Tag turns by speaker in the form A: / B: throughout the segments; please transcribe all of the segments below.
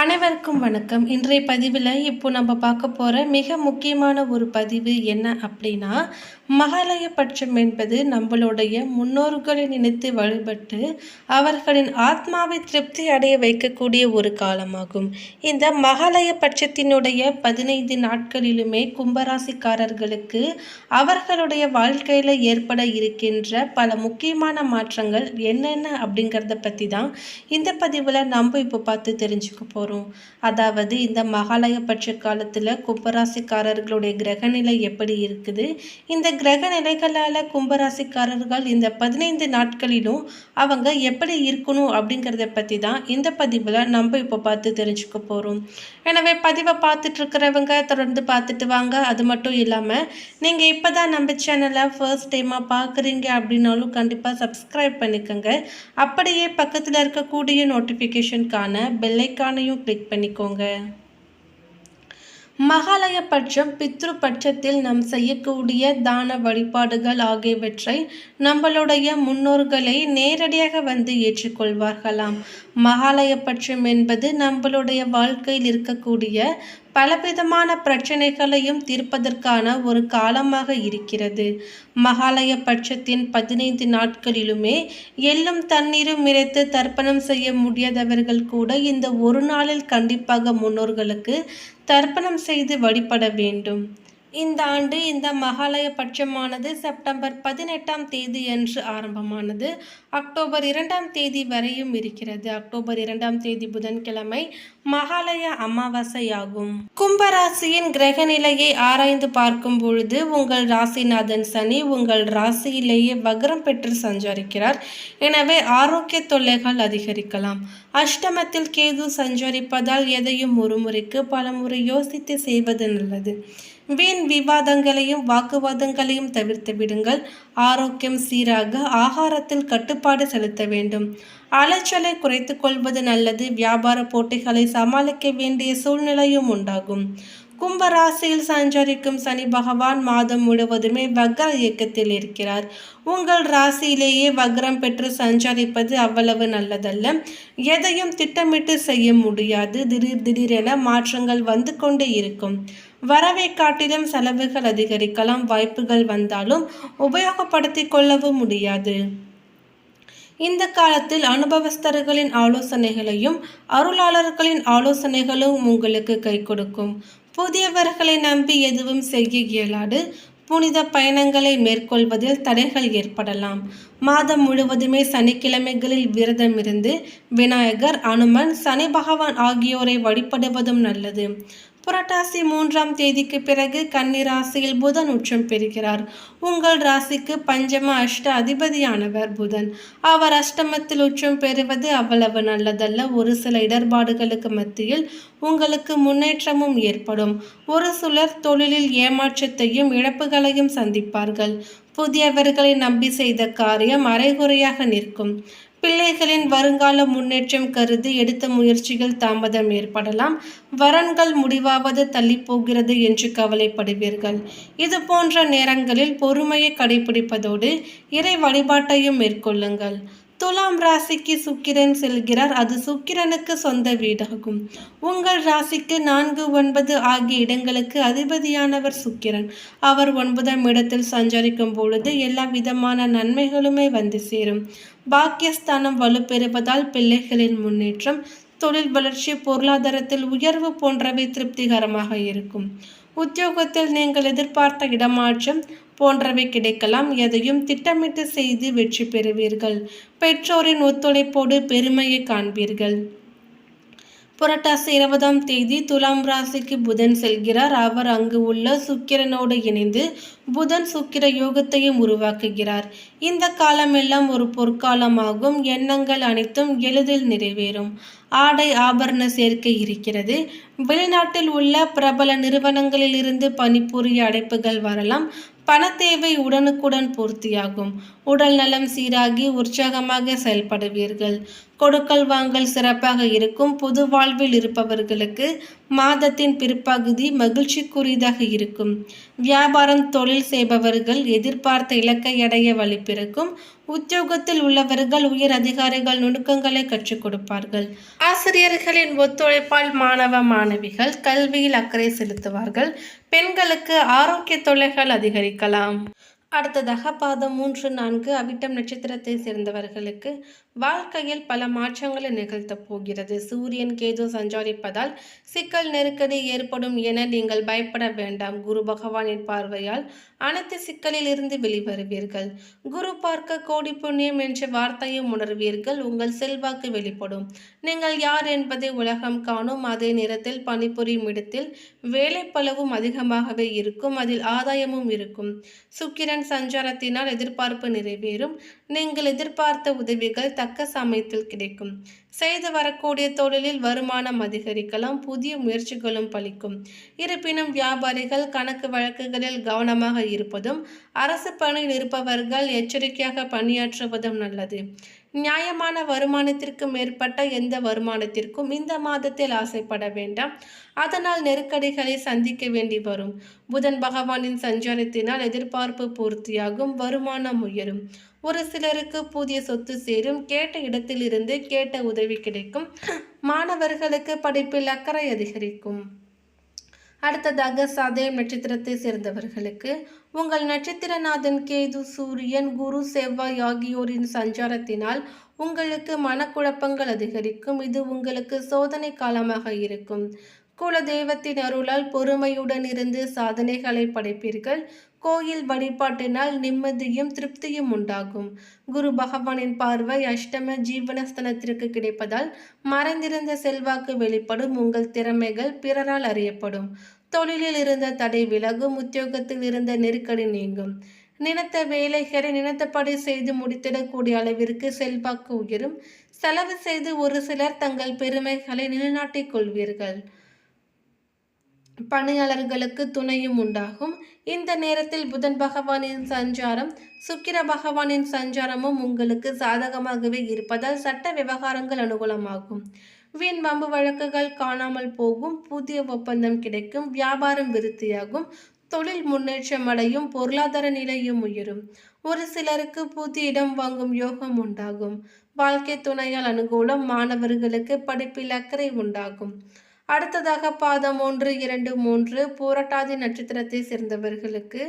A: அனைவருக்கும் வணக்கம். இன்றைய பதிவில் இப்போ நம்ம பார்க்க போகிற மிக முக்கியமான ஒரு பதிவு என்ன அப்படின்னா மகாலய பட்சம் என்பது நம்மளுடைய முன்னோர்களை நினைத்து வழிபட்டு அவர்களின் ஆத்மாவை திருப்தி அடைய வைக்கக்கூடிய ஒரு காலமாகும். இந்த மகாலய பட்சத்தினுடைய பதினைந்து நாட்களிலுமே கும்பராசிக்காரர்களுக்கு அவர்களுடைய வாழ்க்கையில் ஏற்பட இருக்கின்ற பல முக்கியமான மாற்றங்கள் என்னென்ன அப்படிங்கிறத பற்றி தான் இந்த பதிவில் நம்ம இப்போ பார்த்து தெரிஞ்சுக்க போகிறோம் அதாவது இந்த மகாலய பட்ச காலத்தில் கும்பராசிக்காரர்களுடைய கிரகநிலை எப்படி இருக்குது? இந்த கிரக நிலைகளால் கும்பராசிக்காரர்கள் இந்த பதினைந்து நாட்களிலும் அவங்க எப்படி இருக்கணும் அப்படிங்கிறத பற்றி தான் இந்த பதிவில் நம்ம இப்போ பார்த்து தெரிஞ்சுக்க போகிறோம் எனவே பதிவை பார்த்துட்டு இருக்கிறவங்க தொடர்ந்து பார்த்துட்டு வாங்க. அது மட்டும் இல்லாமல் நீங்கள் இப்போ தான் நம்ம சேனலை ஃபர்ஸ்ட் டைமாக பார்க்குறீங்க அப்படின்னாலும் கண்டிப்பாக சப்ஸ்கிரைப் பண்ணிக்கோங்க. அப்படியே பக்கத்தில் இருக்கக்கூடிய நோட்டிஃபிகேஷனுக்கான பெல்லைக்கானையும் கிளிக் பண்ணிக்கோங்க. மகாலயபட்சம் பித்ருபட்சத்தில் பித்ரு பட்சத்தில் நாம் செய்யக்கூடிய தான வழிபாடுகள் ஆகியவற்றை நம்மளுடைய முன்னோர்களை நேரடியாக வந்து ஏற்றுக்கொள்வார்களாம். மகாலயபட்சம் என்பது நம்மளுடைய வாழ்க்கையில் இருக்கக்கூடிய பலவிதமான பிரச்சனைகளையும் தீர்ப்பதற்கான ஒரு காலமாக இருக்கிறது. மகாலய பட்சத்தின் பதினைந்து நாட்களிலுமே எள்ளும் தண்ணீரும் இறைத்து தர்ப்பணம் செய்ய முடியாதவர்கள் கூட இந்த ஒரு நாளில் கண்டிப்பாக முன்னோர்களுக்கு தர்ப்பணம் செய்து வழிபட வேண்டும். இந்த ஆண்டு இந்த மகாலய பட்சமானது செப்டம்பர் பதினெட்டாம் தேதி அன்று ஆரம்பமானது. அக்டோபர் இரண்டாம் தேதி வரையும் இருக்கிறது. அக்டோபர் இரண்டாம் தேதி புதன்கிழமை மகாலய அமாவாசையாகும். கும்பராசியின் கிரக நிலையை ஆராய்ந்து பார்க்கும் பொழுது உங்கள் ராசிநாதன் சனி உங்கள் ராசியிலேயே வக்ரம் பெற்று சஞ்சரிக்கிறார். எனவே ஆரோக்கிய தொல்லைகள் அதிகரிக்கலாம். அஷ்டமத்தில் கேது சஞ்சரிப்பதால் எதையும் ஒரு முறைக்கு பல முறை யோசித்து செய்வது நல்லது. வீண் விவாதங்களையும் வாக்குவாதங்களையும் தவிர்த்து விடுங்கள். ஆரோக்கியம் சீராக ஆகாரத்தில் கட்டுப்பாடு செலுத்த வேண்டும். அலைச்சலை குறைத்து கொள்வது நல்லது. வியாபார போட்டிகளை சமாளிக்க வேண்டிய சூழ்நிலையும் உண்டாகும். கும்பராசியில் சஞ்சரிக்கும் சனி பகவான் மாதம் முழுவதுமே வக்ர இயக்கத்தில் இருக்கிறார். உங்கள் ராசியிலேயே வக்ரம் பெற்று சஞ்சரிப்பது அவ்வளவு நல்லதல்ல. எதையும் திட்டமிட்டு செய்ய முடியாது. திடீர் திடீரென மாற்றங்கள் வந்து கொண்டே இருக்கும். வரவை காட்டிலும் செலவுகள் அதிகரிக்கலாம் வாய்ப்புகள் வந்தாலும் உபயோகப்படுத்திக் கொள்ளவும் முடியாது. இந்த காலத்தில் அனுபவஸ்தர்களின் ஆலோசனைகளையும் அருளாளர்களின் ஆலோசனைகளும் உங்களுக்கு கை கொடுக்கும். புதியவர்களை நம்பி எதுவும் செய்ய இயலாது. புனித பயணங்களை மேற்கொள்வதில் தடைகள் ஏற்படலாம். மாதம் முழுவதுமே சனிக்கிழமைகளில் விரதம் இருந்து விநாயகர் அனுமன் சனி பகவான் ஆகியோரை வழிபடுவதும் நல்லது. புரட்டாசி மூன்றாம் தேதிக்கு பிறகு கன்னி ராசியில் புதன் உச்சம் பெறுகிறார். உங்கள் ராசிக்கு பஞ்சம அஷ்ட அதிபதியானவர் புதன். அவர் அஷ்டமத்தில் உச்சம் பெறுவது அவ்வளவு நல்லதல்ல. ஒரு சில இடர்பாடுகளுக்கு மத்தியில் உங்களுக்கு முன்னேற்றமும் ஏற்படும். ஒரு சிலர் தொழிலில் ஏமாற்றத்தையும் இழப்புகளையும் சந்திப்பார்கள். புதியவர்களை நம்பி செய்த காரியம் அரைகுறையாக நிற்கும். பிள்ளைகளின் வருங்கால முன்னேற்றம் கருதி எடுத்த முயற்சிகள் தாமதம் ஏற்படலாம். வரன்கள் முடிவாவது தள்ளி போகிறது என்று கவலைப்படுவீர்கள். இது போன்ற நேரங்களில் பொறுமையை கடைபிடிப்பதோடு இறை வழிபாட்டையும் மேற்கொள்ளுங்கள். துலாம் ராசிக்கு சுக்கிரன் செல்கிறார். அது சுக்கிரனுக்கு சொந்த வீடாகும். உங்கள் ராசிக்கு நான்கு ஒன்பது ஆகிய இடங்களுக்கு அதிபதியானவர் சுக்கிரன். அவர் ஒன்பதாம் இடத்தில் சஞ்சரிக்கும் பொழுது எல்லா விதமான நன்மைகளுமே வந்து சேரும். பாக்கியஸ்தானம் வலுப்பெறுவதால் பிள்ளைகளின் முன்னேற்றம் தொழில் வளர்ச்சி பொருளாதாரத்தில் உயர்வு போன்றவை திருப்திகரமாக இருக்கும். உத்தியோகத்தில் நீங்கள் எதிர்பார்த்த இடமாற்றம் போன்றவை கிடைக்கலாம். எதையும் திட்டமிட்டு செய்து வெற்றி பெறுவீர்கள். பெற்றோரின் ஒத்துழைப்போடு பெருமையை காண்பீர்கள். புரட்டாசி இருபதாம் தேதி துலாம் ராசிக்கு புதன் செல்கிறார். அவர் அங்கு உள்ள சுக்கிரனோடு இணைந்து புதன் சுக்கிர யோகத்தையும் உருவாக்குகிறார். இந்த காலமெல்லாம் ஒரு பொற்காலமாகும். எண்ணங்கள் அனைத்தும் எளிதில் நிறைவேறும். ஆடை ஆபரண சேர்க்கை இருக்கிறது. வெளிநாட்டில் உள்ள பிரபல நிறுவனங்களிலிருந்து பணிபுரிய அடைப்புகள் வரலாம். பணத்தேவை உடனுக்குடன் பூர்த்தியாகும். உடல் நலம் சீராகி உற்சாகமாக செயல்படுவீர்கள். கொடுக்கல் வாங்கல் சிறப்பாக இருக்கும். பொது வாழ்வில் இருப்பவர்களுக்கு மாதத்தின் பிற்பகுதி மகிழ்ச்சிக்குரியதாக இருக்கும். வியாபாரம் தொழில் செய்பவர்கள் எதிர்பார்த்த இலக்கை அடைய வழிபிறக்கும் உத்தியோகத்தில் உள்ளவர்கள் உயர் அதிகாரிகள் நுணுக்கங்களை கற்றுக் கொடுப்பார்கள். ஆசிரியர்களின் ஒத்துழைப்பால் மாணவ மாணவிகள் கல்வியில் அக்கறை செலுத்துவார்கள். பெண்களுக்கு ஆரோக்கிய தொல்லைகள் அதிகரிக்கலாம். அடுத்ததாக பாதம் மூன்று நான்கு அவிட்டம் நட்சத்திரத்தை சேர்ந்தவர்களுக்கு வாழ்க்கையில் பல மாற்றங்களை நிகழ்த்தப் போகிறது. சூரியன் கேது சஞ்சாரிப்பதால் சிக்கல் நெருக்கடி ஏற்படும் என நீங்கள் பயப்பட வேண்டாம். குரு பகவானின் பார்வையால் அனைத்து சிக்கலில் இருந்து வெளிவருவீர்கள். குரு பார்க்க கோடி புண்ணியம் என்ற வார்த்தையும் உணர்வீர்கள். உங்கள் செல்வாக்கு வெளிப்படும். நீங்கள் யார் என்பதை உலகம் காணும். அதே நேரத்தில் பணிபுரியும் இடத்தில் வேலை பலவும் அதிகமாகவே இருக்கும். அதில் ஆதாயமும் இருக்கும். சுக்கிரன் சஞ்சாரத்தினால் எதிர்பார்ப்பு நிறைவேறும். நீங்கள் எதிர்பார்த்த உதவிகள் தக்க சமயத்தில் கிடைக்கும். செய்து வரக்கூடிய தொழிலில் வருமானம் அதிகரிக்கலாம் புதிய முயற்சிகளும் பலிக்கும். இருப்பினும் வியாபாரிகள் கணக்கு வழக்குகளில் கவனமாக இருப்பதும் அரசு பணியில் இருப்பவர்கள் எச்சரிக்கையாக பணியாற்றுவதும் நல்லது. நியாயமான வருமானத்திற்கு மேற்பட்ட எந்த வருமானத்திற்கும் இந்த மாதத்தில் ஆசைப்பட வேண்டாம். அதனால் நெருக்கடிகளை சந்திக்க வேண்டி வரும். புதன் பகவானின் சஞ்சாரத்தினால் எதிர்பார்ப்பு பூர்த்தியாகும் வருமானம் உயரும். ஒரு சிலருக்கு புதிய சொத்து சேரும் கேட்ட இடத்திலிருந்து கேட்ட உதவி கிடைக்கும். மாணவர்களுக்கு படிப்பில் அக்கறை அதிகரிக்கும். அடுத்ததாக சதயம் நட்சத்திரத்தை சேர்ந்தவர்களுக்கு உங்கள் நட்சத்திரநாதன் கேது சூரியன் குரு செவ்வாய் ஆகியோரின் சஞ்சாரத்தினால் உங்களுக்கு மனக்குழப்பங்கள் அதிகரிக்கும். இது உங்களுக்கு சோதனை காலமாக இருக்கும். குல தெய்வத்தின் அருளால் பொறுமையுடன் இருந்து சாதனைகளை படைப்பீர்கள். கோயில் வழிபாட்டினால் நிம்மதியும் திருப்தியும் உண்டாகும். குரு பகவானின் பார்வை அஷ்டம ஜீவனஸ்தனத்திற்கு கிடைப்பதால் மறைந்திருந்த செல்வாக்கு வெளிப்படும் உங்கள் திறமைகள் பிறரால் அறியப்படும். தொழிலில் இருந்த தடை விலகும் உத்தியோகத்தில் இருந்த நெருக்கடி நீங்கும். நினைத்த வேலைகளை நினைத்தபடி செய்து முடித்திடக்கூடிய அளவிற்கு செல்வாக்கு உயரும். செலவு செய்து ஒரு சிலர் தங்கள் பெருமைகளை நிலைநாட்டிக் கொள்வீர்கள். பணியாளர்களுக்கு துணையும் உண்டாகும். இந்த நேரத்தில் புதன் பகவானின் சஞ்சாரம் சுக்கிர பகவானின் சஞ்சாரமும் உங்களுக்கு சாதகமாகவே இருப்பதால் சட்ட விவகாரங்கள் அனுகூலமாகும். வீண் வம்பு வழக்குகள் காணாமல் போகும் புதிய ஒப்பந்தம் கிடைக்கும் வியாபாரம் விருத்தியாகும் தொழில் முன்னேற்றம் அடையும் பொருளாதார நிலையும் உயரும். ஒரு சிலருக்கு புதிய இடம் வாங்கும் யோகம் உண்டாகும். வாழ்க்கை துணையால் அனுகூலம் மாணவர்களுக்கு படிப்பில் அக்கறை உண்டாகும். அடுத்ததாக பாதம் ஒன்று இரண்டு மூன்று பூரட்டாதி நட்சத்திரத்தை சேர்ந்தவர்களுக்கு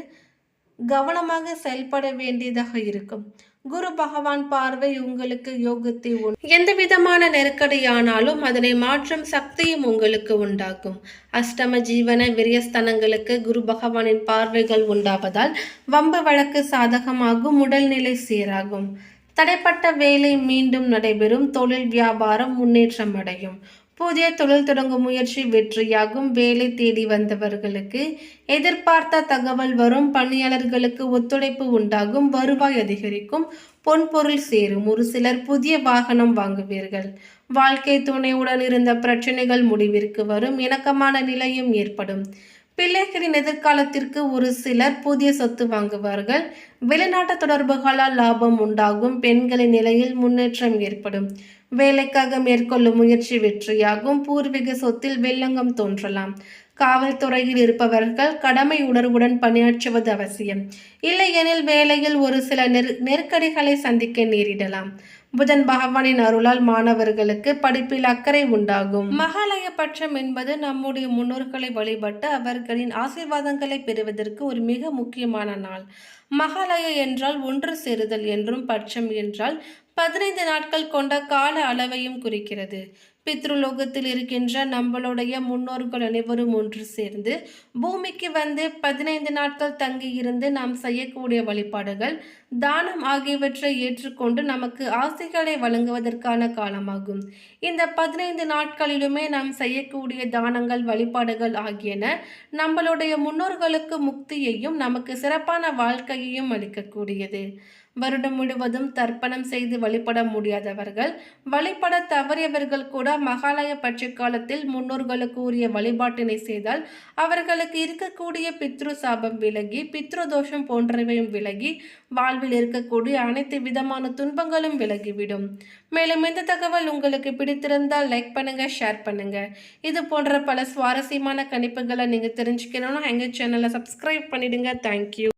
A: கவனமாக செயல்பட வேண்டியதாக இருக்கும். குரு பகவான் பார்வை உங்களுக்கு யோகத்தை உண் எந்த விதமான நெருக்கடியானாலும் அதனை மாற்றும் சக்தியும் உங்களுக்கு உண்டாகும் அஷ்டம ஜீவன விரியஸ்தனங்களுக்கு குரு பகவானின் பார்வைகள் உண்டாவதால் வம்பு வழக்கு சாதகமாகும் உடல்நிலை சீராகும். தடைப்பட்ட வேலை மீண்டும் நடைபெறும் தொழில் வியாபாரம் முன்னேற்றம் அடையும். புதிய தொழில் தொடங்கும் முயற்சி வெற்றியாகும். வேலை தேடி வந்தவர்களுக்கு எதிர்பார்த்த தகவல் வரும். பணியாளர்களுக்கு ஒத்துழைப்பு உண்டாகும். வருவாய் அதிகரிக்கும். பொன்பொருள் சேரும். ஒரு சிலர் புதிய வாகனம் வாங்குவீர்கள். வாழ்க்கை துணையுடன் இருந்த பிரச்சனைகள் முடிவிற்கு வரும். இணக்கமான நிலையும் ஏற்படும். பிள்ளைகளின் எதிர்காலத்திற்கு ஒரு சிலர் புதிய சொத்து வாங்குவார்கள். வெளிநாட்டு தொடர்புகளால் லாபம் உண்டாகும். பெண்களின் நிலையில் முன்னேற்றம் ஏற்படும். வேலைக்காக மேற்கொள்ளும் முயற்சி வெற்றியாகும். பூர்வீக சொத்தில் வெள்ளங்கம் தோன்றலாம். காவல்துறையில் இருப்பவர்கள் கடமை உணர்வுடன் பணியாற்றுவது அவசியம். இல்லையெனில் வேலையில் ஒரு சில நெரு நெருக்கடிகளை சந்திக்க நேரிடலாம். புதன் பகவானின் அருளால் மாணவர்களுக்கு படிப்பில் அக்கறை உண்டாகும். மகாலய பட்சம் என்பது நம்முடைய முன்னோர்களை வழிபட்டு அவர்களின் ஆசீர்வாதங்களை பெறுவதற்கு ஒரு மிக முக்கியமான நாள். மகாலய என்றால் ஒன்று சேருதல் என்றும் பட்சம் என்றால் பதினைந்து நாட்கள் கொண்ட கால அளவையும் குறிக்கிறது. பித்ருலோகத்தில் இருக்கின்ற நம்மளுடைய முன்னோர்கள் அனைவரும் ஒன்று சேர்ந்து பூமிக்கு வந்து பதினைந்து நாட்கள் தங்கி இருந்து நாம் செய்யக்கூடிய வழிபாடுகள் தானம் ஆகியவற்றை ஏற்றுக்கொண்டு நமக்கு ஆசைகளை வழங்குவதற்கான காலமாகும். இந்த பதினைந்து நாட்களிலுமே நாம் செய்யக்கூடிய தானங்கள் வழிபாடுகள் ஆகியன நம்மளுடைய முன்னோர்களுக்கு முக்தியையும் நமக்கு சிறப்பான வாழ்க்கையையும் அளிக்கக்கூடியது. வருடம் முழுவதும் தர்ப்பணம் செய்து வழிபட முடியாதவர்கள் வழிபட தவறியவர்கள் கூட மகாலய பட்ச காலத்தில் முன்னோர்களுக்கு உரிய வழிபாட்டினை செய்தால் அவர்களுக்கு இருக்கக்கூடிய பித்ரு சாபம் விலகி பித்ரு தோஷம் போன்றவையும் விலகி வாழ் வாழ்வில் இருக்கக்கூடிய அனைத்து விதமான துன்பங்களும் விலகிவிடும். மேலும் இந்த தகவல் உங்களுக்கு பிடித்திருந்தால் லைக் பண்ணுங்க ஷேர் பண்ணுங்க. இது போன்ற பல சுவாரஸ்யமான கணிப்புகளை நீங்க தெரிஞ்சுக்கணும்னா எங்க சேனலை சப்ஸ்கிரைப் பண்ணிடுங்க. தேங்க்யூ